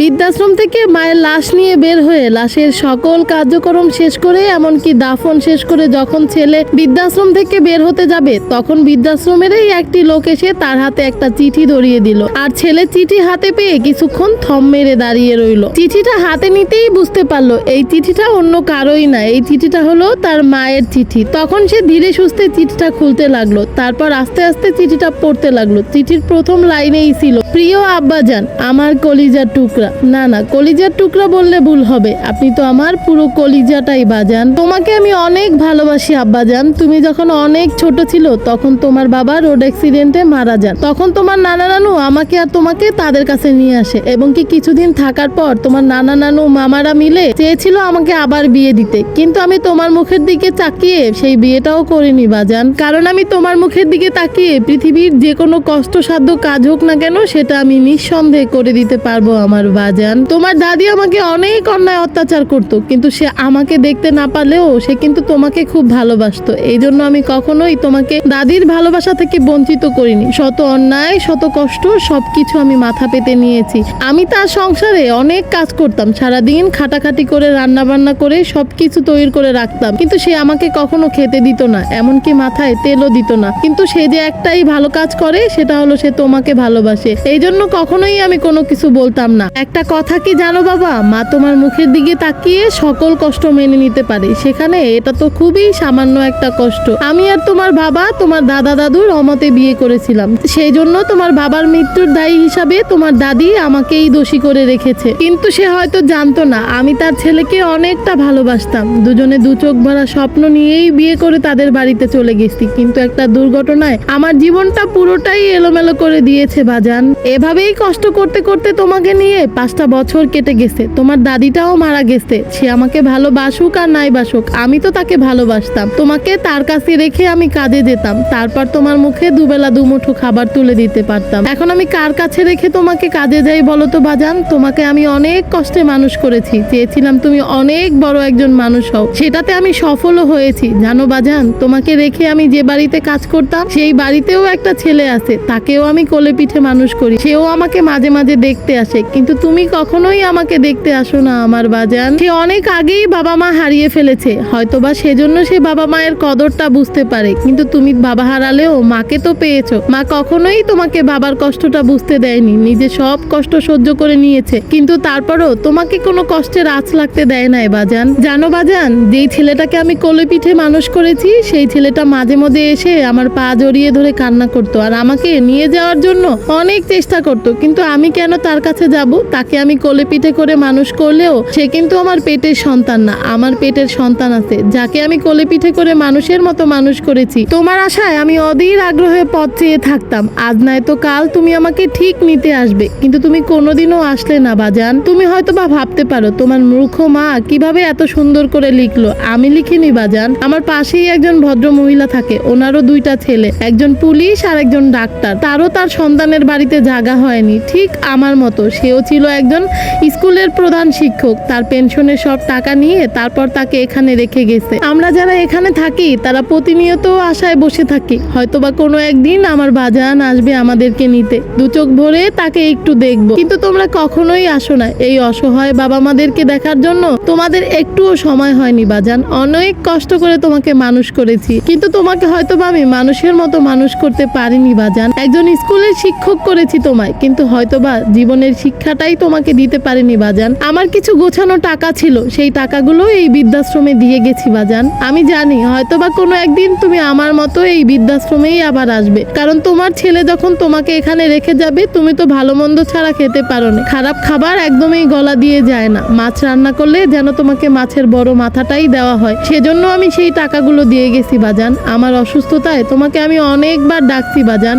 বৃদ্ধাশ্রম থেকে মায়ের লাশ নিয়ে বের হয়ে লাশের সকল কার্যক্রম শেষ করে, এমনকি দাফন শেষ করে যখন ছেলে বৃদ্ধাশ্রম থেকে বের হতে যাবে, তখন বৃদ্ধাশ্রমেরই একটি লোক এসে তার হাতে একটা চিঠি ধরিয়ে দিল। আর ছেলে চিঠি হাতে পেয়ে কিছুক্ষণ থম মেরে দাঁড়িয়ে রইল। চিঠিটা হাতে নিতেই বুঝতে পারল, এই চিঠিটা অন্য কারোই না, এই চিঠিটা হলো তার মায়ের চিঠি। তখন সে ধীরে সুস্থে চিঠিটা খুলতে লাগল, তারপর আস্তে আস্তে চিঠিটা পড়তে লাগল। চিঠির প্রথম লাইনেই ছিল, প্রিয় আব্বাজান, আমার কলিজার টুকরা। না না, কলিজার টুকরা বললে ভুল হবে। আপনি তো আমার পুরো কলিজাটাই বাজান। তোমাকে আমি অনেক ভালোবাসি, আব্বাজান। তুমি যখন অনেক ছোট ছিল, তখন তোমার বাবা রোড অ্যাক্সিডেন্টে মারা যান। তখন তোমার নানা নানু আমাকে আর তোমাকে তাদের কাছে নিয়ে আসে। এবং কি কিছুদিন থাকার পর তোমার নানা নানু, মামারা মিলে চেয়েছিল আমাকে আবার বিয়ে দিতে। কিন্তু আমি তোমার মুখের দিকে তাকিয়ে সেই বিয়েটাও করিনি, বাজান। কারণ আমি তোমার মুখের দিকে তাকিয়ে পৃথিবীর যে কোনো কষ্টসাধ্য কাজ হোক না কেন, সেটা আমি নিঃসন্দেহে করে দিতে পারব আমার বাজান তোমার দাদি আমাকে অনেক অন্যায় অত্যাচার করতো, কিন্তু সে আমাকে দেখতে না পারলেও সে কিন্তু তোমাকে খুব ভালোবাসতো। এই জন্য আমি কখনোই তোমাকে দাদির ভালোবাসা থেকে বঞ্চিত করিনি। শত অন্যায়, শত কষ্ট, সবকিছু আমি মাথা পেতে নিয়েছি। আমি তার সংসারে অনেক কাজ করতাম, সারাদিন খাটাখাটি করে রান্না বান্না করে, সবকিছু তৈরি করে রাখতাম। কিন্তু সে আমাকে কখনো খেতে দিত না, এমনকি মাথায় তেলও দিত না। কিন্তু সে যে একটাই ভালো কাজ করে, সেটা হলো সে তোমাকে ভালোবাসে। এই জন্য কখনোই আমি কোনো কিছু বলতাম না। একটা কথা কি জানো বাবা? মা তোমার মুখের দিকে তাকিয়ে সকল কষ্ট মেনে নিতে পারে। সেখানে এটা তো খুবই সামান্য একটা কষ্ট। আমি আর তোমার বাবা, তোমার দাদা দাদুর অমতে বিয়ে করেছিলাম। সেই জন্য তোমার বাবার মৃত্যুর দায়ী হিসাবে তোমার দাদি আমাকেই দোষী করে রেখেছে। কিন্তু সে হয়তো জানতো না। আমি তার ছেলেকে অনেকটা ভালোবাসতাম। দুজনে দু চোখ ভরা স্বপ্ন নিয়েই বিয়ে করে তাদের বাড়িতে চলে গেছি। কিন্তু একটা দুর্ঘটনায় আমার জীবনটা পুরোটাই এলোমেলো করে দিয়েছে, বাজান। এভাবেই কষ্ট করতে করতে তোমাকে নিয়ে পাঁচটা বছর কেটে গেছে। তোমার দাদিটাও মারা গেছে। সে আমাকে ভালোবাসুক আর নাই বাসুক, আমি তো তাকে ভালোবাসতাম। তোমাকে তার কাছে রেখে আমি কাজে যেতাম। তারপর তোমার মুখে দুবেলা দুমুঠো খাবার তুলে দিতে পারতাম। এখন আমি কার কাছে রেখে তোমাকে কাজে যাই বলো তো বাজান তোমাকে আমি অনেক কষ্টে মানুষ করেছি। চেয়েছিলাম তুমি অনেক বড় একজন মানুষ হও। সেটাতে আমি সফলও হয়েছি। জানো বাজান তোমাকে রেখে আমি যে বাড়িতে কাজ করতাম, সেই বাড়িতেও একটা ছেলে আছে। তাকেও আমি কোলে পিঠে মানুষ করি। সেও আমাকে মাঝে মাঝে দেখতে আসে। কিন্তু তুমি কখনোই আমাকে দেখতে আসো না, আমার বাজান। সে অনেক আগেই বাবা মা হারিয়ে ফেলেছে। হয়তোবা সেজন্য সে বাবা মায়ের কদরটা বুঝতে পারে। কিন্তু তুমি বাবা হারালেও মাকে তো পেয়েছ। মা কখনোই তোমাকে বাবার কষ্টটা বুঝতে দেয়নি। নিজে সব কষ্ট সহ্য করে নিয়েছে। কিন্তু তারপরও তোমাকে কোনো কষ্টের আঁচ লাগতে দেয় নাই, বাজান। জানো বাজান, যেই ছেলেটাকে আমি কোলে পিঠে মানুষ করেছি, সেই ছেলেটা মাঝে মধ্যে এসে আমার পা জড়িয়ে ধরে কান্না করতো। আর আমাকে নিয়ে যাওয়ার জন্য অনেক চেষ্টা করতো। কিন্তু আমি কেন তার কাছে যাব? তাকে আমি কোলে পিঠে করে মানুষ করলেও সে কিন্তু আমার পেটের সন্তান না, আমার পেটের সন্তান আছে। যাকে আমি কোলে পিঠে করে মানুষের মতো মানুষ করেছি, তোমার আশায় আমি অধীর আগ্রহে পথ চেয়ে থাকতাম। আজ নয় তো কাল তুমি আমাকে ঠিক নিতে আসবে, কিন্তু তুমি কোনোদিনও আসলে না বাজান। তুমি হয়তো বা ভাবতে পারো, তোমার মূর্খ মা কীভাবে এত সুন্দর করে লিখলো। আমি লিখিনি বাজান। আমার পাশেই একজন ভদ্র মহিলা থাকে, ওনারও দুইটা ছেলে, একজন পুলিশ আর একজন ডাক্তার। তারও তার সন্তানের বাড়িতে জাগা হয়নি, ঠিক আমার মতো। সেও ছিল একজন স্কুলের প্রধান শিক্ষক। তার পেনশনের সব টাকা নিয়ে তারপর তাকে এখানে রেখে গেছে। আমরা যারা এখানে থাকি, তারা প্রতিনিয়ত আশায় বসে থাকি। হয়তোবা কোনো একদিন আমার বাজান আসবে আমাদেরকে নিতে। দু চোখ ভরে তাকে একটু দেখব। কিন্তু তোমরা কখনোই আসো না। এই অসহায় বাবা মাদেরকে দেখার জন্য তোমাদের একটুও সময় হয়নি বাজান। অনেক কষ্ট করে তোমাকে মানুষ করেছি। কিন্তু তোমাকে হয়তোবা আমি মানুষের মতো মানুষ করতে পারিনি বাজান। একজন স্কুলের শিক্ষক করেছি তোমায়। কিন্তু হয়তোবা জীবনের শিক্ষাটাই তোমাকে দিতে পারিনি বাজান। আমার কিছু গোছানো টাকা ছিল, সেই টাকাগুলো এই বৃদ্ধাশ্রমে দিয়ে গেছি বাজান। আমি জানি, হয়তোবা কোনো একদিন তুমি আমার মতো এই বৃদ্ধাশ্রমেই আবার আসবে। কারণ তোমার ছেলে যখন তোমাকে এখানে রেখে যাবে, তুমি তো ভালো মন্দ ছাড়া খেতে পারো না। খারাপ খাবার একদমই গলা দিয়ে যায় না। মাছ রান্না করলে যেন তোমাকে মাছের বড় মাথাটাই দেওয়া হয়। সেজন্য আমি সেই টাকাগুলো দিয়ে গেছি বাজান। আমার অসুস্থতায় তোমাকে আমি অনেকবার ডাকছি বাজান।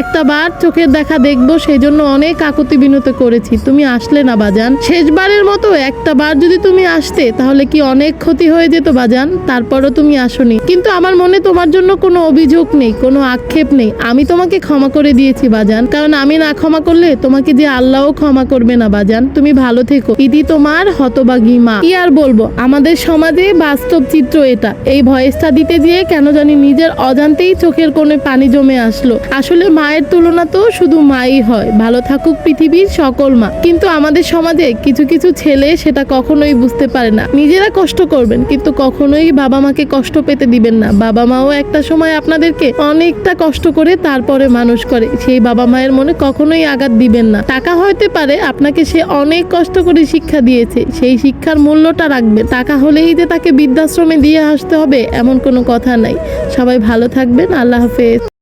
একটা বার চোখের দেখা দেখব সেই জন্য অনেক কাকুতি বিনত করেছি। তুমি আসলে না, বাজান। শেষবারের মতো একটা বার যদি তুমি আসতে, তাহলে কি অনেক ক্ষতি হয়ে যেত, বাজান? তারপরও তুমি আসনি। কিন্তু আমার মনে তোমার জন্য কোনো অভিযোগ নেই, কোনো আক্ষেপ নেই। আমি তোমাকে ক্ষমা করে দিয়েছি, বাজান। কারণ আমি না ক্ষমা করলে তোমাকে যে আল্লাহও ক্ষমা করবে না, বাজান। তুমি ভালো থেকো। ইদি তোমার হতবাগী মা। কি আর বলব? আমাদের সমাজে বাস্তব চিত্র এটা। এই ভয়েসটা দিতে গিয়ে কেন জানি নিজের অজান্তেই চোখের কোণে পানি জমে আসলো। আসলে মায়ের তুলনা তো শুধু মাই হয়। ভালো থাকুক পৃথিবীর সকল মা। কিন্তু আমাদের সমাজে কিছু কিছু ছেলে সেটা কখনোই বুঝতে পারে না। নিজেরা কষ্ট করবেন, কিন্তু কখনোই বাবা মাকে কষ্ট পেতে দিবেন না। বাবা মাও একটা সময় আপনাদেরকে অনেকটা কষ্ট করে তারপরে মানুষ করে। সেই বাবা মায়ের মনে কখনোই আঘাত দিবেন না। টাকা হইতে পারে আপনাকে সে অনেক কষ্ট করে শিক্ষা দিয়েছে। সেই শিক্ষার মূল্যটা রাখবে টাকা হলেই যে তাকে বৃদ্ধাশ্রমে দিয়ে আসতে হবে, এমন কোনো কথা নাই। সবাই ভালো থাকবেন। আল্লাহ হাফেজ।